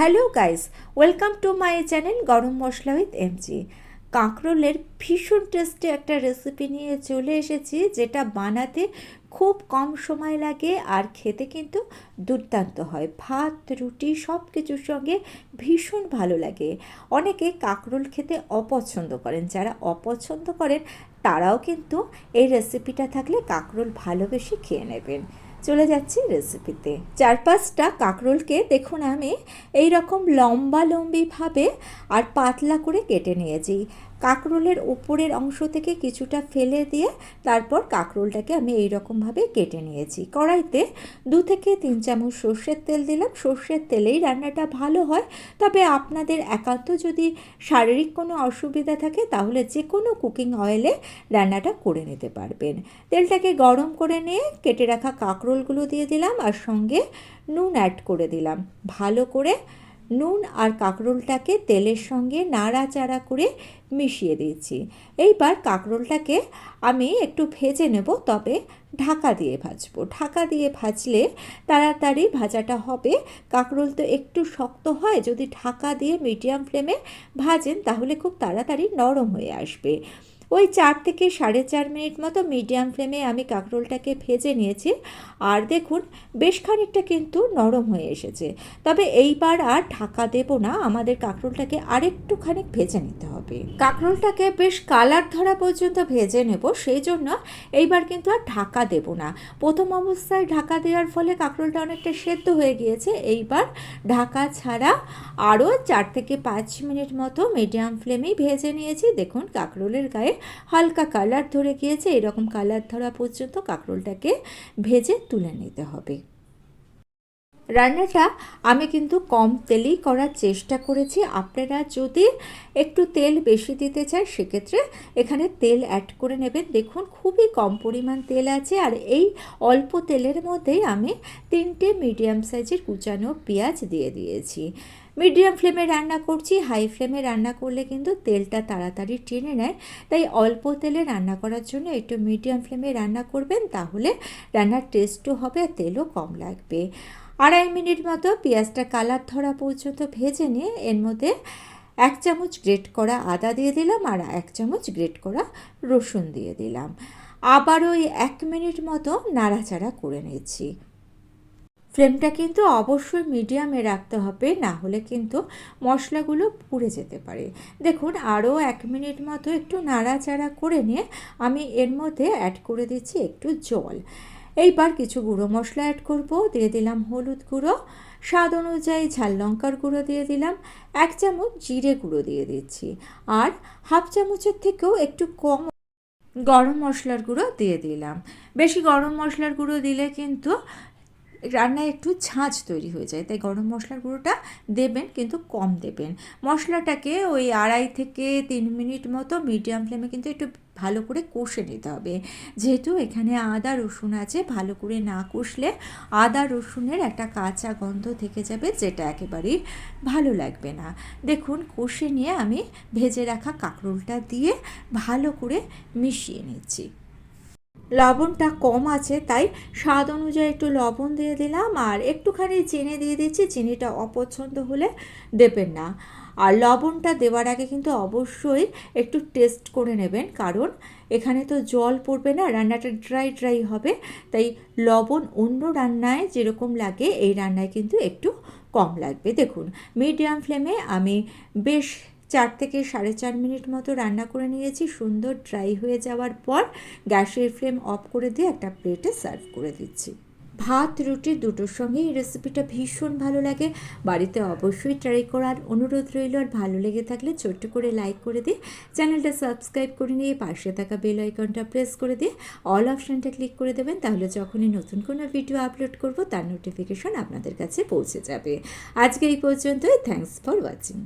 Hello guys, welcome to my channel garam masala with MG কাঁকরোলের ভীষণ tasty একটা recipe নিয়ে চলে এসেছি, যেটা বানাতে খুব কম সময় লাগে আর খেতে কিন্তু দুর্দান্ত হয়। ভাত, রুটি সব কিছুর সঙ্গে ভীষণ ভালো লাগে। অনেকে কাঁকরোল খেতে অপছন্দ করেন, যারা অপছন্দ করেন তারাও কিন্তু এই রেসিপিটা থাকলে কাঁকরোল ভালোবেসে খেয়ে নেবেন। চলে যাচ্ছি রেসিপিতে চার পাঁচটা কাঁকরোলকে দেখুন আমি এই রকম লম্বা লম্বিভাবে আর পাতলা করে কেটে নিয়েছি। কাঁকরোলের উপরের অংশ থেকে কিছুটা ফেলে দিয়ে তারপর কাঁকরোলটাকে আমি এই রকমভাবে কেটে নিয়েছি। কড়াইতে দু থেকে তিন চামচ সর্ষের তেল দিলাম। সর্ষের তেলেই রান্নাটা ভালো হয়। তবে আপনাদের একান্ত যদি শারীরিক কোনো অসুবিধা থাকে, তাহলে যে কোনো কুকিং অয়েলে রান্নাটা করে নিতে পারবেন। তেলটাকে গরম করে নিয়ে কেটে রাখা কাঁকরোলগুলো দিয়ে দিলাম আর সঙ্গে নুন অ্যাড করে দিলাম। ভালো করে নুন আর কাঁকরোলটাকে তেলের সঙ্গে নাড়াচাড়া করে মিশিয়ে দিয়েছি। এইবার কাঁকরোলটাকে আমি একটু ভেজে নেব, তবে ঢাকা দিয়ে ভাজবো। ঢাকা দিয়ে ভাজলে তাড়াতাড়ি ভাজাটা হবে। কাঁকরোল তো একটু শক্ত হয়, যদি ঢাকা দিয়ে মিডিয়াম ফ্লেমে ভাজেন তাহলে খুব তাড়াতাড়ি নরম হয়ে আসবে। ওই চার থেকে সাড়ে চার মিনিট মতো মিডিয়াম ফ্লেমে আমি কাঁকরোলটাকে ভেজে নিয়েছি। আর দেখুন, বেশ খানিকটা কিন্তু নরম হয়ে এসেছে। তবে এইবার আর ঢাকা দেব না, আমাদের কাঁকরোলটাকে আরেকটুখানি ভেজে নিতে হবে। কাঁকরোলটাকে বেশ কালার ধরা পর্যন্ত ভেজে নেব, সেই জন্য এইবার কিন্তু আর ঢাকা দেব না। প্রথম অবস্থায় ঢাকা দেওয়ার ফলে কাঁকরোলটা অনেকটা সেদ্ধ হয়ে গিয়েছে। এইবার ঢাকা ছাড়া আরও চার থেকে পাঁচ মিনিট মতো মিডিয়াম ফ্লেমেই ভেজে নিয়েছি। দেখুন, কাঁকরোলের গায়ে হালকা কালার ধরে গিয়েছে এরকম কালার ধরা পর্যন্ত কাঁকরোলটাকে ভেজে তুলে নিতে হবে। রান্নাটা আমি কিন্তু কম তেলেই করার চেষ্টা করেছি। আপনারা যদি একটু তেল বেশি দিতে চান, সেক্ষেত্রে এখানে তেল অ্যাড করে নেবেন। দেখুন, খুবই কম পরিমাণ তেল আছে আর এই অল্প তেলের মধ্যেই আমি তিনটে মিডিয়াম সাইজের কুচানো পেঁয়াজ দিয়ে দিয়েছি। মিডিয়াম ফ্লেমে রান্না করছি হাই ফ্লেমে রান্না করলে কিন্তু তেলটা তাড়াতাড়ি টেনে নেয়। তাই অল্প তেলে রান্না করার জন্য একটু মিডিয়াম ফ্লেমে রান্না করবেন, তাহলে রান্নার টেস্টও হবে আর তেলও কম লাগবে। আড়াই মিনিট মতো পেঁয়াজটা কালার ধরা পর্যন্ত ভেজে নিয়ে এর মধ্যে এক চামচ গ্রেট করা আদা দিয়ে দিলাম আর এক চামচ গ্রেট করা রসুন দিয়ে দিলাম। আবার ওই এক মিনিট মতো নাড়াচাড়া করে নিচ্ছি। ফ্লেমটা কিন্তু অবশ্যই মিডিয়ামে রাখতে হবে, না হলে কিন্তু মশলাগুলো পুড়ে যেতে পারে। দেখুন, আরও এক মিনিট মতো একটু নাড়াচাড়া করে নিয়ে আমি এর মধ্যে অ্যাড করে দিচ্ছি একটু জল। এইবার কিছু গুঁড়ো মশলা অ্যাড করব, দিয়ে দিলাম হলুদ গুঁড়ো। স্বাদ অনুযায়ী ঝাল লঙ্কার গুঁড়ো দিয়ে দিলাম। এক চামচ জিরে গুঁড়ো দিয়ে দিচ্ছি। আর হাফ চামচের থেকেও একটু কম গরম মশলার গুঁড়ো দিয়ে দিলাম। বেশি গরম মশলার গুঁড়ো দিলে কিন্তু রান্নায় একটু ঝাঁঝ তৈরি হয়ে যায়। তাই গরম মশলার গুঁড়োটা দেবেন, কিন্তু কম দেবেন। মশলাটাকে ওই আড়াই থেকে তিন মিনিট মতো মিডিয়াম ফ্লেমে কিন্তু একটু ভালো করে কষে নিতে হবে। যেহেতু এখানে আদা, রসুন আছে, ভালো করে না কষলে আদা, রসুনের একটা কাঁচা গন্ধ থেকে যাবে যেটা একেবারেই ভালো লাগবে না। দেখুন, কষে নিয়ে আমি ভেজে রাখা কাঁকরোলটা দিয়ে ভালো করে মিশিয়ে নিচ্ছি। লবণটা কম আছে, তাই স্বাদ অনুযায়ী একটু লবণ দিয়ে দিলাম আর একটুখানি চিনি দিয়ে দিচ্ছি। চিনিটা অপছন্দ হলে দেবেন না। আর লবণটা দেওয়ার আগে কিন্তু অবশ্যই একটু টেস্ট করে নেবেন। কারণ এখানে তো জল পড়বে না, রান্নাটা ড্রাই ড্রাই হবে। তাই লবণ অন্য রান্নায় যেরকম লাগে, এই রান্নায় কিন্তু একটু কম লাগবে। দেখুন, মিডিয়াম ফ্লেমে আমি বেশ চার থেকে সাড়ে চার মিনিট মতো রান্না করে নিয়েছি। সুন্দর ড্রাই হয়ে যাওয়ার পর গ্যাসের ফ্লেম অফ করে দিয়ে একটা প্লেটে সার্ভ করে দিচ্ছি। ভাত, রুটি দুটোর সঙ্গে এই রেসিপিটা ভীষণ ভালো লাগে। বাড়িতে অবশ্যই ট্রাই করার অনুরোধ রইল। আর ভালো লেগে থাকলে ছোট্ট করে লাইক করে দিয়ে চ্যানেলটা সাবস্ক্রাইব করে নিয়ে পাশে থাকা বেল আইকনটা প্রেস করে দিয়ে অল অপশানটা ক্লিক করে দেবেন, তাহলে যখনই নতুন কোনো ভিডিও আপলোড করব, তার নোটিফিকেশন আপনাদের কাছে পৌঁছে যাবে। আজকে এই পর্যন্তই। Thanks for watching